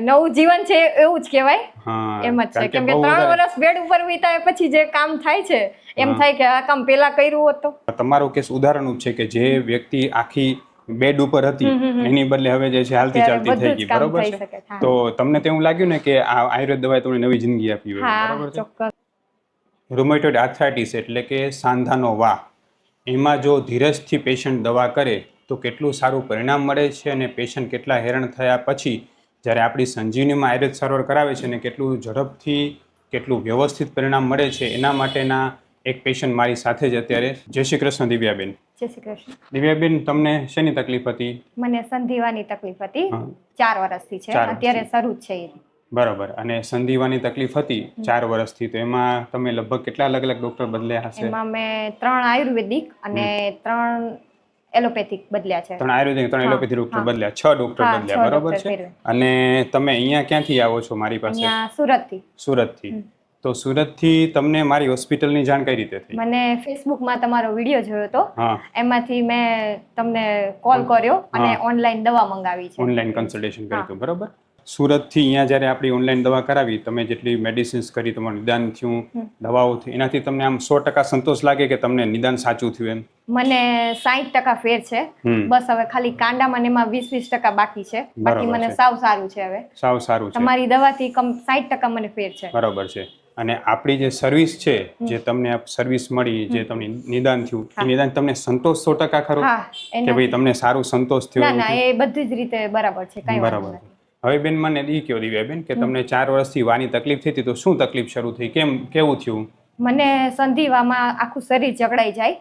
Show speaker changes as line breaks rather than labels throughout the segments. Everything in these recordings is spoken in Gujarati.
નવું જીવન છે એવું જ કહેવાય. એમ જ છે. કેમ કે ત્રણ વર્ષ બેડ ઉપર વિતાય પછી જે કામ થાય છે એમ થાય કે આ કામ પેલા કર્યું હોત
તમારો કેસ ઉદાહરણ છે કે જે વ્યક્તિ આખી બેડ ઉપર હતી એની બદલે હવે જે છે હાલતી ચાલતી થઈ ગઈ. બરોબર છે? તો તમને તેવું લાગ્યું ને કે આ આયુર્વેદ દવાએ તમને નવી જિંદગી આપી હોય. બરોબર છે? રૂમેટોઇડ આર્થરાઇટિસ એટલે કે સાંધાનો વા એમાં જો ધીરજથી પેશન્ટ દવા કરે તો કેટલું સારું પરિણામ મળે છે અને પેશન્ટ કેટલા હેરાન થયા પછી જ્યારે આપણી સંજીવનીમાં આયુર્વેદ સારવાર કરાવે છે અને કેટલું ઝડપથી કેટલું વ્યવસ્થિત પરિણામ મળે છે એના માટેના એક પેશન્ટ મારી સાથે જ અત્યારે. જય શ્રી કૃષ્ણ દિવ્યાબેન.
જય શ્રી કૃષ્ણ.
દિવ્યાબેન તમને શેની તકલીફ હતી?
મને સંધિવાની તકલીફ હતી. ચાર વર્ષથી છે. અત્યારે શરૂ છે
બરાબર. અને સંધિવાની તકલીફ હતી ચાર વર્ષથી તો એમાં તમે લગભગ કેટલા અલગ અલગ ડોક્ટર બદલ્યા હશે?
એમાં મેં ત્રણ આયુર્વેદિક અને ત્રણ એલોપેથિક બદલ્યા છે.
ત્રણ આયુર્વેદિક ત્રણ એલોપેથી ડોક્ટર. બદલ્યા છ ડોક્ટર બદલ્યા બરોબર છે? અને તમે અહીંયા ક્યાંથી આવો છો મારી પાસે?
અહીંયા સુરતથી.
સુરતથી. તો સુરતથી તમને મારી હોસ્પિટલની જાણ કઈ રીતે થઈ?
મને ફેસબુકમાં તમારો વીડિયો જોયો હતો એમાંથી મેં તમને કોલ કર્યો અને ઓનલાઈન દવા મંગાવી છે.
ઓનલાઈન કન્સલ્ટેશન કર્યું હતું બરાબર? સુરતથી અહીંયા જ્યારે આપણી ઓનલાઈન દવા કરાવી તમે જેટલી મેડિસિન્સ કરી તમારું નિદાન થયું દવાઓ થઈ એનાથી તમને આમ સો ટકા સંતોષ લાગે કે તમને નિદાન સાચું થયું એમ?
મને સાહીઠ ટકા ફેર છે. બસ હવે ખાલી કાંડામાં એમાં વીસ વીસ ટકા બાકી છે. બાકી મને સાવ સારું છે હવે.
સાવ સારું છે.
તમારી દવાથી કમ સાહીઠ ટકા મને ફેર છે.
બરાબર છે. અને આપણી જે સર્વિસ છે જે તમને સર્વિસ મળી જે તમને નિદાન થયું એ નિદાન તમને સંતોષ સો ટકા ખરો? કે ભાઈ તમને સારું સંતોષ થયો
ના ના એ બધી જ રીતે બરાબર છે કઈ
બરાબર. હવે બેન મને એ કહો દિવ્યાબેન કે તમને ચાર વર્ષથી વાની તકલીફ થઈ હતી તો શું તકલીફ શરૂ થઈ? કેમ કેવું થયું?
મને સંધિવામાં આખું શરીર જકડાઈ જાય.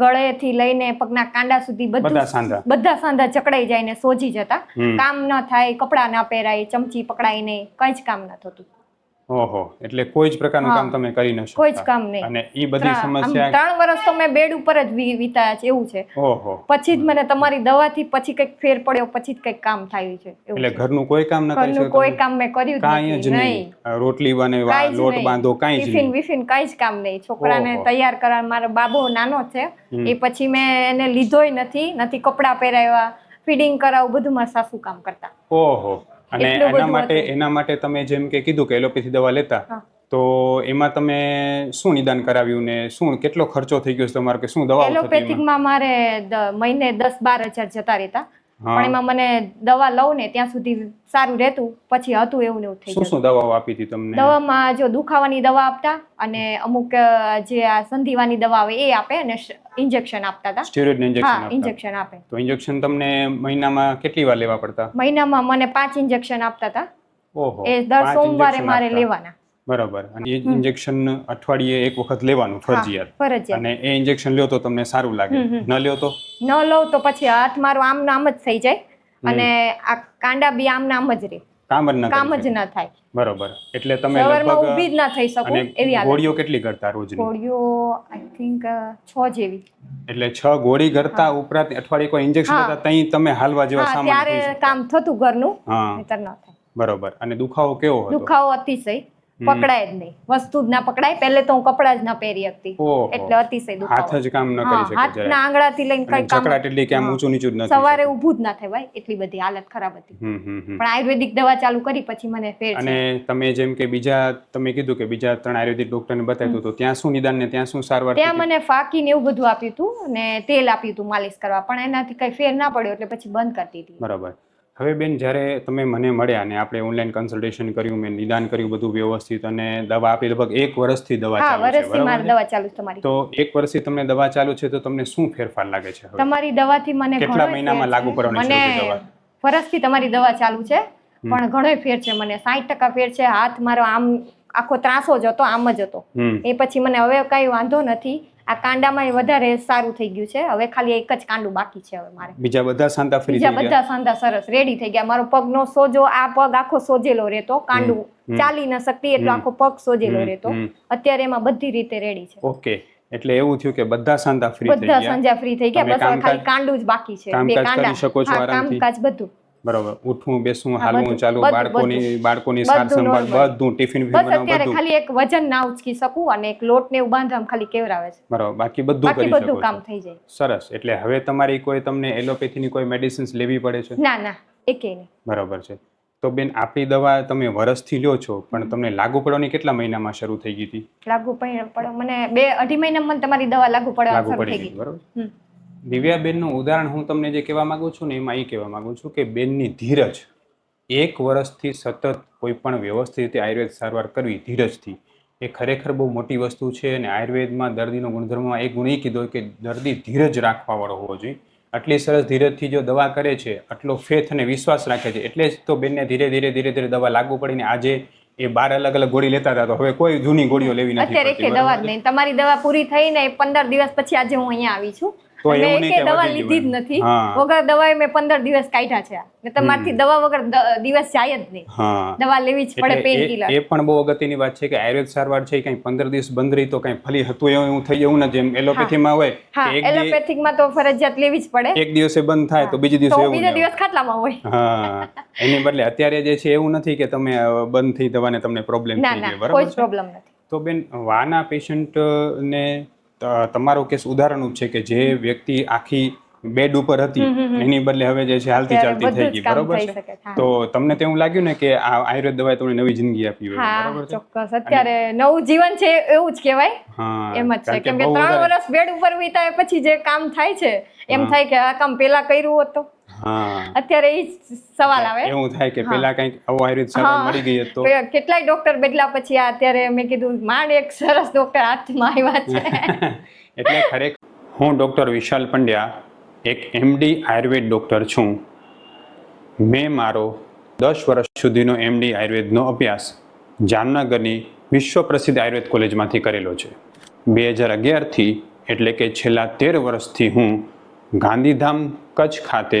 ગળેથી લઈને પગના કાંડા સુધી
બધા
બધું
સાંધા?
બધા સાંધા ચકડાઈ જાય ને સોજી જતા. કામ ન થાય કપડાં ના પહેરાય ચમચી પકડાય નહીં કઈ જ કામ ન થતું.
ઓહો એટલે કોઈ જ પ્રકારનું કામ તમે કરી ન
કોઈ જ કામ નહીં.
અને એ બધી સમસ્યા
ત્રણ વર્ષ તો મેં બેડ ઉપર જ વિતાયા છે એવું છે.
ઓહો.
પછી જ મને તમારી દવાથી પછી કંઈક ફેર પડ્યો પછી જ કંઈક કામ થયું છે
એટલે ઘરનું કોઈ કામ ન કરી શકો
કોઈ કામ મેં કર્યું જ
કાંઈ જ નહીં. રોટલી
જ
લોટ બાંધો કાંઈ જ
ટિફિન વિફિન કાંઈ જ કામ નહીં. છોકરાને. તૈયાર કરવા મારો બાબો નાનો છે. એ પછી મેં એને લીધોય નથી નથી કપડાં પહેરાવ્યા ફીડિંગ કરાવું બધું મારા સાસુ કામ કરતા.
ઓહો. અને એના માટે એના માટે તમે જેમ કે કીધું કે એલોપેથી દવા લેતા તો એમાં તમે શું નિદાન કરાવ્યું ને શું કેટલો ખર્ચો થઈ ગયો છે તમારો કે શું દવા
એલોપેથિકમાં મારે મહિને દસ બાર હજાર જતા રહેતા. પણ એમાં મને દવા લઉં ને ત્યાં સુધી સારું રહેતું પછી હતું એવું ને એવું થઈ
શું શું દવાઓ આપી હતી તમને?
દવામાં જો દુખાવાની દવા આપતા અને અમુક જે આ સંધિવાની દવા આવે એ આપે અને ઇન્જેક્શન આપતા હતા
સ્ટેરોઇડ ઇન્જેક્શન આપતા.
ઇન્જેક્શન આપે.
તો ઇન્જેક્શન તમને મહિનામાં કેટલી વાર લેવા પડતા?
મહિનામાં મને પાંચ ઇન્જેક્શન આપતા હતા
ઓહો
એ દર સોમવારે મારે લેવાના.
બરાબર. અને એ ઇન્જેક્શન અઠવાડિયે એક વખત લેવાનું ફરજિયાત.
ફરજિયાત.
અને એ ઇન્જેક્શન લ્યો તો તમને સારું લાગે. ન લ્યો તો?
ન લઉં તો પછી હાથ મારો આમ નામ જ થઈ જાય. અને આ કાંડા બી આમ નામ જ રહે
કામ જ ન
કામ જ. ના થાય.
બરોબર. એટલે તમે લગભગ
ઊભી જ ના થઈ શકો એવી
ગોળીઓ કેટલી કરતા રોજની?
ગોળીઓ આઈ થિંક 6 જેવી.
એટલે છ ગોળી કરતા ઉપરાંત અઠવાડિયે કોઈ ઇન્જેક્શન. હતા તઈ તમે હાલવા જેવા સામાન
ત્યારે કામ થતું ઘરનું નહીતર ન થાય.
બરોબર. અને દુખાવો કેવો હતો?
દુખાવો અતિશય. પકડાય જ નહીં. વસ્તુ જ ના પકડાય. પહેલે તો હું કપડા જ ના પહેરી શકતી. એટલે અતિશય
હાથ જ કામ ન કરી શકે
હાથના. આંગળાથી લઈને કઈ કામ
એટલી કે આમ ઊંચું નીચું જ નથી
સવારે ઊભું જ ના થાય ભાઈ. એટલી બધી હાલત ખરાબ હતી. પણ આયુર્વેદિક દવા ચાલુ કરી પછી મને ફેર
અને તમે જેમ કે બીજા તમે કીધું કે બીજા ત્રણ આયુર્વેદિક ડોક્ટરને બતાવ્યું હતું તો ત્યાં શું નિદાન ને ત્યાં શું સારવાર
ત્યાં મને ફાકી ને એવું બધું આપ્યું હતું ને તેલ આપ્યું હતું માલિશ કરવા. પણ એનાથી કઈ ફેર ના પડ્યો એટલે પછી બંધ કરી દીધી.
બરાબર. હવે બેન જ્યારે તમે મને મળ્યા અને આપણે ઓનલાઈન કન્સલ્ટેશન કર્યું મેં નિદાન કર્યું બધું વ્યવસ્થિત અને દવા આપી લગભગ એક વર્ષથી દવા ચાલુ છે
મારી દવા ચાલુ છે તમારી.
તો એક વર્ષથી તમને દવા ચાલુ છે તો તમને શું ફેરફાર લાગે છે
તમારી દવાથી મને
કેટલા મહિનામાં લાગુ. કરવાની છે
મને
દવા?
વર્ષથી તમારી દવા ચાલુ છે પણ ઘણો ફેર છે મને. સાઠ ટકા ફેર છે. હાથ મારો આમ આખો ત્રાસો જ હતો આમ જ હતો. એ પછી મને હવે કઈ વાંધો નથી. આ કાંડામાં વધારે સારું થઈ ગયું છે. હવે ખાલી એક જ કાંડું બાકી છે હવે મારે.
બીજા બધા સાંધા ફ્રી
બીજા બધા સાંધા સરસ રેડી થઈ ગયા. મારો પગનો સોજો આ પગ આખો સોજેલો રહેતો કાંડું ચાલી ન શકતી એટલો આખો પગ સોજેલો રહેતો. અત્યારે એમાં બધી રીતે રેડી છે.
ઓકે એટલે એવું થયું કે બધા સાંધા ફ્રી થઈ
બધા સાંધા ફ્રી થઈ ગયા. બસ ખાલી કાંડું જ બાકી છે.
કામકાજ
કાંડા.
કરી શકો છો આરામથી?
કામકાજ બધું.
બરોબર ઉઠવું બેસવું હાલવું ચાલવું બાળકોની બાળકોની સાર સંભાળ બધું ટિફિન
બસ અત્યારે ખાલી એક વજન ના ઉચકી શકું અને એક લોટ ને એવું બાંધવામાં ખાલી કેવરાવે છે.
બરોબર બાકી બધું કરી
બધું કામ થઈ જાય.
સરસ એટલે હવે તમારી કોઈ તમને એલોપેથીની કોઈ મેડિસિન્સ લેવી પડે છે?
ના ના એકે નહીં.
બરોબર છે. તો બેન આપણી દવા તમે વર્ષથી લ્યો છો પણ તમને લાગુ પડવાની કેટલા મહિનામાં શરૂ થઈ ગઈ હતી?
લાગુ પડે મને બે અઢી મહિનામાં તમારી દવા લાગુ પડવા
લાગુ
શરૂ
પડી
થઈ
ગઈ બરોબર. દિવ્યાબેનનું ઉદાહરણ હું તમને જે કહેવા માંગુ છું ને એમાં એ કહેવા માગું છું કે બેનની ધીરજ એક વર્ષથી સતત કોઈ પણ વ્યવસ્થિત રીતે આયુર્વેદ સારવાર કરવી ધીરજથી. એ ખરેખર બહુ મોટી વસ્તુ છે અને આયુર્વેદમાં દર્દીનો ગુણધર્મમાં એક ગુણ એ કીધો કે દર્દી ધીરજ રાખવાવાળો હોવો જોઈએ. આટલી સરસ ધીરજથી જો દવા કરે છે આટલો ફેથ અને વિશ્વાસ રાખે છે એટલે જ તો બેનને ધીરે ધીરે ધીરે ધીરે દવા લાગુ પડીને આજે એ બાર અલગ અલગ ગોળી લેતા હતા. તો હવે કોઈ જૂની ગોળીઓ લેવી નથી
અત્યારે દવા જ નહીં તમારી દવા પૂરી થઈને પંદર દિવસ પછી આજે હું અહીંયા આવી છું.
તો એવું નહીં કે
દવા લીધી જ નથી. વગર દવાએ મેં પંદર દિવસ કાઢ્યા છે. ને તમારથી દવા વગર દિવસ જાય જ નહીં. દવા લેવી જ પડે
એ-
કિલર
એ પણ બહુ અગત્યની વાત છે કે આયુર્વેદ સારવાર છે કઈ કંઈ પંદર દિવસ બંધ રહી તો કઈ ફલી હતું એવું એવું થઈ જવું નથી જેમ એલોપેથીમાં હોય
હા એલોપેથિકમાં તો ફરજિયાત લેવી જ પડે.
એક દિવસે બંધ થાય તો બીજે દિવસે એવું
બીજા દિવસ ખાટલામાં હોય.
હા. એની બદલે અત્યારે જે છે એવું નથી કે તમે બંધ થઈ દવાને તમને પ્રોબ્લેમ
ના
થઈ જાય. બરાબર કોઈ
પ્રોબ્લેમ નથી.
તો બેન વાના પેશન્ટને તમારો કેસ ઉદાહરણ છે કે જે વ્યક્તિ આખી બેડ ઉપર હતી એની બદલે હવે જે છે હાલતી ચાલતી થઈ ગઈ બરોબર છે? તો તમને તો એવું લાગ્યું ને કે આ આયુર્વેદ દવાએ તમને નવી જિંદગી આપી હોય બરોબર છે?
ચોક્કસ. અત્યારે નવું જીવન છે એવું જ કહેવાય. એમ જ છે.
કે
કેમ કે ત્રણ વર્ષ બેડ ઉપર વિતાય પછી જે કામ થાય છે એમ થાય કે આ કામ પેલા કર્યું હોત અત્યારે એ સવાલ આવે.
એવું થાય કે પેલા કંઈક આવો આયુર્વેદ સારવાર મળી ગઈ તો?
કેટલાય ડોક્ટર બદલા પછી આ અત્યારે મેં કીધું માંડ એક સરસ ડોક્ટર હાથમાં આવ્યા છે.
એટલે ખરેખર હું ડૉક્ટર વિશાલ પંડ્યા એક એમડી આયુર્વેદ ડૉક્ટર છું. મેં મારો દસ વર્ષ સુધીનો એમડી આયુર્વેદનો અભ્યાસ જામનગરની વિશ્વ પ્રસિદ્ધ આયુર્વેદ કોલેજમાંથી કરેલો છે. બે હજાર અગિયારથી એટલે કે છેલ્લા તેર વર્ષથી હું ગાંધીધામ કચ્છ ખાતે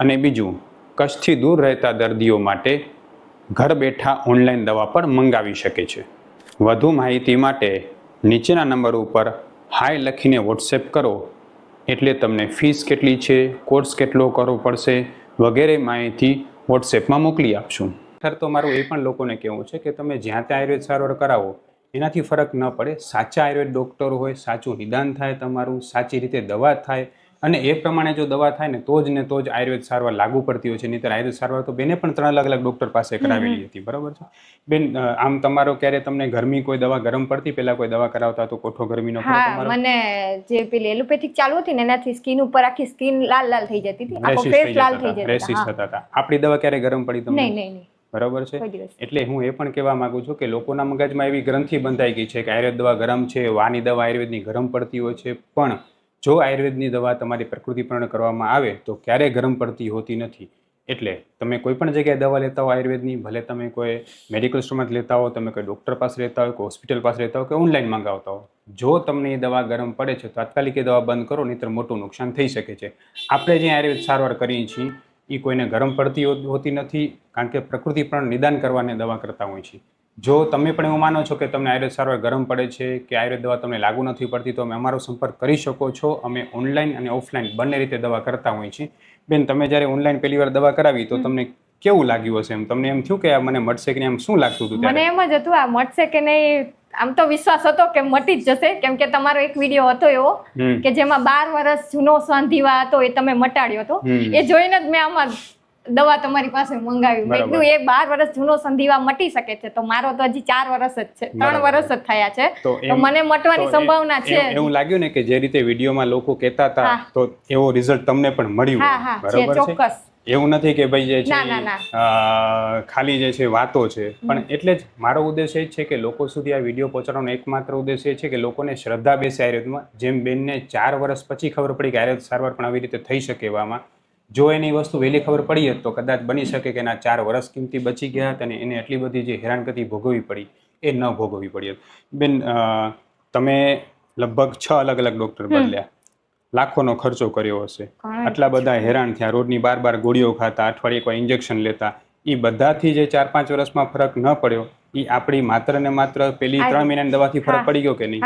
અને બીજું, કચ્છથી દૂર રહેતા દર્દીઓ માટે ઘર બેઠા ઓનલાઈન દવા પણ મંગાવી શકે છે. વધુ માહિતી માટે નીચેના નંબર ઉપર હાય લખીને વોટ્સએપ કરો, એટલે તમને ફીસ કેટલી છે, કોર્સ કેટલો કરવો પડશે, વગેરે માહિતી વોટ્સએપમાં મોકલી આપશું. ખરેખર તો મારું એ પણ લોકોને કહેવું છે કે તમે જ્યાં ત્યાં આયુર્વેદ સારવાર કરાવો, એનાથી ફરક ન પડે. સાચા આયુર્વેદ ડૉક્ટર હોય, સાચું નિદાન થાય તમારું, સાચી રીતે દવા થાય અને એ પ્રમાણે જો દવા થાય ને તો જ ને તો જ આયુર્વેદ સારવાર લાગુ પડતી હોય છે. નહીંતર આયુર્વેદ સારવાર તો બેને પણ ત્રણ અલગ અલગ ડૉક્ટર પાસે કરાવેલી હતી. બરાબર છે? બેન આમ તમારો ક્યારે તમને ગરમી કોઈ દવા ગરમ પડતી? પહેલા કોઈ દવા કરાવતા તો કોઠો ગરમીનો
હા મને જે પેલી એલોપેથિક ચાલુ હતી ને એનાથી સ્કિન ઉપર આખી સ્કિન લાલ લાલ થઈ જતી હતી. આખો
રેસિસ
ફેસ લાલ થઈ જતો
રેસિસ થતા હતા. આપણી દવા ક્યારે ગરમ પડી તમને?
નહીં નહીં
બરાબર છે? એટલે હું એ પણ કહેવા માંગુ છું કે લોકોના મગજમાં એવી ગ્રંથિ બંધાઈ ગઈ છે કે આયુર્વેદ દવા ગરમ છે વાની દવા આયુર્વેદની ગરમ પડતી હોય છે. પણ જો આયુર્વેદની દવા તમારી પ્રકૃતિપૂર્ણ કરવામાં આવે તો ક્યારેય ગરમ પડતી હોતી નથી. એટલે તમે કોઈ પણ જગ્યાએ દવા લેતા હો આયુર્વેદની, ભલે તમે કોઈ મેડિકલ સ્ટોરમાંથી લેતા હો, તમે કોઈ ડૉક્ટર પાસે લેતા હોય, કોઈ હોસ્પિટલ પાસે લેતા હો, કે ઓનલાઈન મંગાવતા હો, જો તમને એ દવા ગરમ પડે છે, તાત્કાલિક એ દવા બંધ કરો, નહીંતર મોટું નુકસાન થઈ શકે છે. આપણે જે આયુર્વેદ સારવાર કરીએ છીએ એ કોઈને ગરમ પડતી હોતી નથી, કારણ કે પ્રકૃતિ પણ નિદાન કરવાને દવા કરતા હોય છે. જો તમે પણ એવું માનો છો કે તમને આયુર્વેદ સારવાર ગરમ પડે છે કે આયુર્વેદ દવા તમને લાગુ નથી પડતી તો અમે અમારો સંપર્ક કરી શકો છો. અમે ઓનલાઈન અને ઓફલાઈન બંને રીતે દવા કરતા હોઈએ છીએ. બેન તમે જ્યારે ઓનલાઈન પહેલી વાર દવા કરાવી તો તમને કેવું લાગ્યું હશે એમ? તમને એમ થયું કે મને મળશે કે નહીં? આમ શું લાગતું હતું
મને એમ જ હતું આ મળશે કે નહીં? આમ તો વિશ્વાસ હતો કે મટી જ જશે. કેમ કે તમારો એક વીડિયો હતો એવો કે જેમાં બાર વર્ષ જૂનો સાંધીવા હતો એ તમે મટાડ્યો હતો. એ જોઈને જ મેં આમાં દવા તમારી પાસે મંગાવી. મેં. કીધું એ બાર વર્ષ જૂનો સંધિવા મટી શકે છે. તો મારો તો હજી ચાર વર્ષ જ છે. ત્રણ વર્ષ જ થયા છે.
તો
મને મટવાની સંભાવના છે.
એવું- લાગ્યું ને કે જે રીતે વિડીયોમાં લોકો કહેતા હતા તો એવો રિઝલ્ટ તમને પણ મળ્યું બરાબર છે? એવું નથી કે ભાઈ જે છે ખાલી જે છે વાતો છે. પણ એટલે જ મારો ઉદ્દેશ એ જ છે કે લોકો સુધી આ વીડિયો પહોંચાડવાનો એકમાત્ર ઉદ્દેશ એ છે કે લોકોને શ્રદ્ધા બેસે આયુર્વેદમાં. જેમ બેનને ચાર વર્ષ પછી ખબર પડી કે આયુર્વેદ સારવાર પણ આવી રીતે થઈ શકે એવામાં. જો એની વસ્તુ વહેલી ખબર પડી હોત તો કદાચ બની શકે કે એના ચાર વર્ષ કિંમતી બચી ગયા હતા અને એને એટલી બધી જે હેરાનગતિ ભોગવવી પડી એ ન ભોગવવી પડી હોત. બેન તમે લગભગ છ અલગ અલગ ડૉક્ટર બદલ્યા. લાખોનો ખર્ચો કર્યો હશે. આટલા બધા હેરાન થયા. રોડની બાર બાર ગોળીઓ ખાતા અઠવાડિયે કોઈ ઇન્જેક્શન લેતા. એ બધાથી જે ચાર પાંચ વર્ષમાં ફરક ન પડ્યો એ આપણી માત્ર ને માત્ર પેલી ત્રણ મહિનાની દવાથી ફરક પડી ગયો કે નહીં?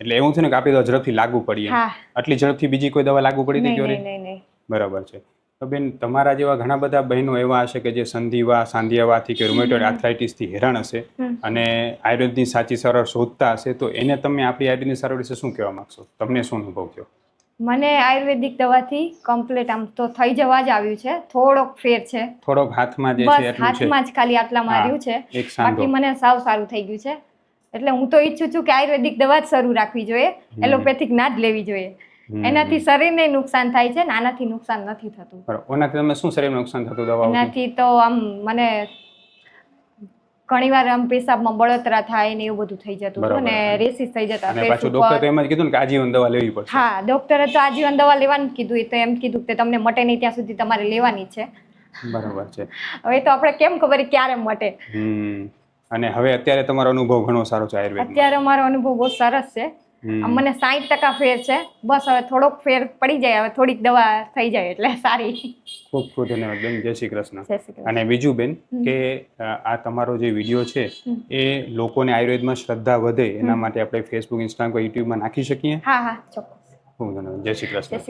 એટલે એવું છે ને કે આપણી દવા ઝડપથી લાગુ પડી આટલી ઝડપથી બીજી કોઈ દવા લાગુ પડી હતી બરાબર છે. તો બેન તમારા જેવા ઘણા બધા બહેનો એવા હશે કે જે સંધિવા સાંધિયાવાથી કે રૂમેટોઇડ આર્થરાઇટિસથી હેરાન હશે અને આયુર્વેદની સાચી સારવાર શોધતા હશે તો એને તમે આપણી આયુર્વેદની સારવાર વિશે શું કહેવા માગશો? તમને શું અનુભવ થયો?
મને આયુર્વેદિક દવાથી કમ્પ્લીટ આમ તો થઈ જવા જ આવ્યું છે. થોડોક ફેર છે.
થોડોક હાથમાં જે છે એટલું છે.
હાથમાં જ ખાલી આટલા માર્યું છે. બાકી મને સાવ સારું થઈ ગયું છે. એટલે હું તો ઈચ્છું છું કે આયુર્વેદિક દવા જ શરૂ રાખવી જોઈએ. એલોપેથિક ના જ લેવી જોઈએ. એનાથી શરીરને નુકસાન થાય છે ને આનાથી નુકસાન નથી થતું.
ઓનાથી તમે શું શરીરમાં નુકસાન થતું દવા
એનાથી તો આમ મને ઘણીવાર આમ પેશાબમાં બળતરા થાય ને એવું બધું થઈ જતું હતું ને રેસીસ થઈ જતા
અને પાછું ડોક્ટર તો એમ જ કીધું ને કે આજીવન દવા લેવી પડશે.
હા ડોક્ટરે તો આજીવન દવા લેવાનું કીધું. એ તો એમ કીધું કે તમને મટે નહીં ત્યાં સુધી તમારે લેવાની છે.
બરાબર છે.
હવે તો આપણે કેમ ખબર ક્યારે મટે?
અને હવે અત્યારે તમારો અનુભવ ઘણો સારો છે આયુર્વેદ
અત્યારે મારો અનુભવ બહુ સરસ છે. મને સાઠ ટકા ફેર છે. બસ હવે થોડોક ફેર પડી જાય હવે થોડીક દવા થઈ જાય એટલે સારી.
ખૂબ ખૂબ ધન્યવાદ બેન. જય શ્રી કૃષ્ણ. અને બીજું બેન કે આ તમારો જે વીડિયો છે એ લોકોને આયુર્વેદમાં શ્રદ્ધા વધે એના માટે આપણે ફેસબુક ઇન્સ્ટાગ્રામ યુટ્યુબમાં નાખી શકીએ?
હા હા ચોક્કસ.
ખૂબ ધન્યવાદ. જય શ્રી કૃષ્ણ.